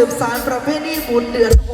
สืบสารประเพณีบุญเดือนห